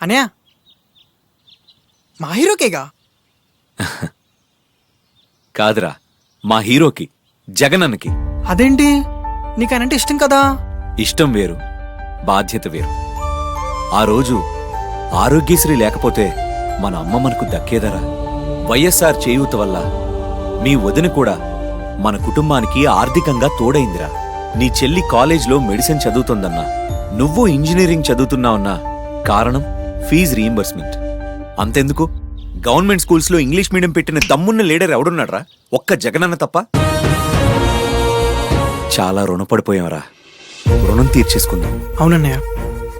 అనయా మా హీరోకేగా? కాదురా మా హీరోకి జగనన్నకి. అదేంటి? నీకు ఆయన అంటే ఇష్టం కదా? ఇష్టం వేరు బాధ్యత వేరు. ఆ రోజు ఆరోగ్యశ్రీ లేకపోతే మన అమ్మ మనకు దక్కేదరా? వైఎస్ఆర్ చేయూత వల్ల మీ వదిన కూడా మన కుటుంబానికి ఆర్థికంగా తోడైందిరా. నీ చెల్లి కాలేజ్లో మెడిసిన్ చదువుతోందన్నా. నువ్వు ఇంజనీరింగ్ చదువుతున్నావన్నా కారణం? Fees reimbursement. అంతెందుకు? గవర్నమెంట్ స్కూల్స్లో ఇంగ్లీష్ మీడియం పెట్టిన దమ్మున్న లీడర్ ఎవడున్నాడ్రా? ఒక్క జగనన్న తప్ప? చాలా రుణపడిపోయాంరా రుణం తీర్చేసుకుందాం. అవునన్నయ్య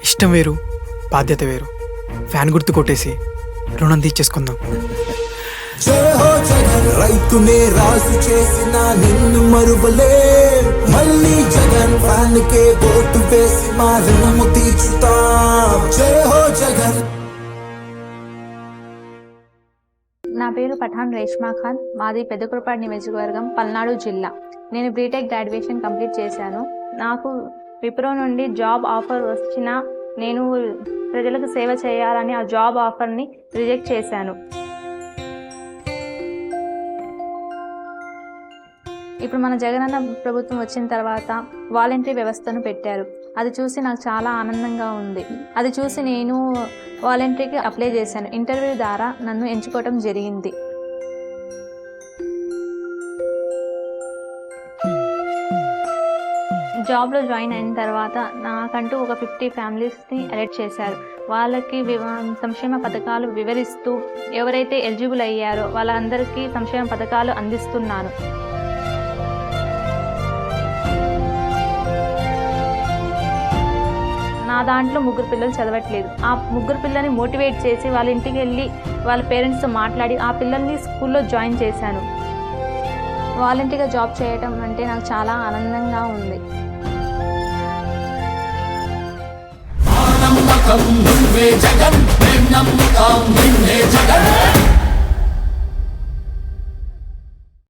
ఇష్టం వేరు బాధ్యత వేరు. ఫ్యాన్ గుర్తు కొట్టేసి రుణం తీర్చేసుకుందాం. రైతునే రాజు చేసిన నిన్ను మరువలే. మళ్ళీ జగన్ ఫ్యాన్ కే ఓటు వేసి మా రుణము తీర్చుతా. జయ హో జగన్. నా పేరు పఠాన్ రేష్మా ఖాన్. మాది పెద్దకురపాడు నియోజకవర్గం పల్నాడు జిల్లా. నేను బీటెక్ గ్రాడ్యుయేషన్ కంప్లీట్ చేశాను. నాకు విప్రో నుండి జాబ్ ఆఫర్ వచ్చినా నేను ప్రజలకు సేవ చేయాలని ఆ జాబ్ ఆఫర్ని రిజెక్ట్ చేశాను. ఇప్పుడు మన జగనన్న ప్రభుత్వం వచ్చిన తర్వాత వాలంటరీ వ్యవస్థను పెట్టారు. అది చూసి నాకు చాలా ఆనందంగా ఉంది. అది చూసి నేను వాలంటరీకి అప్లై చేశాను. ఇంటర్వ్యూ ద్వారా నన్ను ఎంచుకోవడం జరిగింది. జాబ్లో జాయిన్ అయిన తర్వాత నాకంటూ ఒక ఫిఫ్టీ ఫ్యామిలీస్ని ఎలెక్ట్ చేశారు. వాళ్ళకి సంక్షేమ పథకాలు వివరిస్తూ ఎవరైతే ఎలిజిబుల్ అయ్యారో వాళ్ళందరికీ సంక్షేమ పథకాలు అందిస్తున్నాను. దాంట్లో ముగ్గురు పిల్లలు చదవట్లేదు. ఆ ముగ్గురు పిల్లల్ని మోటివేట్ చేసి వాళ్ళ ఇంటికి వెళ్ళి వాళ్ళ పేరెంట్స్తో మాట్లాడి ఆ పిల్లల్ని స్కూల్లో జాయిన్ చేశాను. వాలంటీర్గా జాబ్ చేయటం అంటే నాకు చాలా ఆనందంగా ఉంది. నమ్మకం నువ్వే జగన్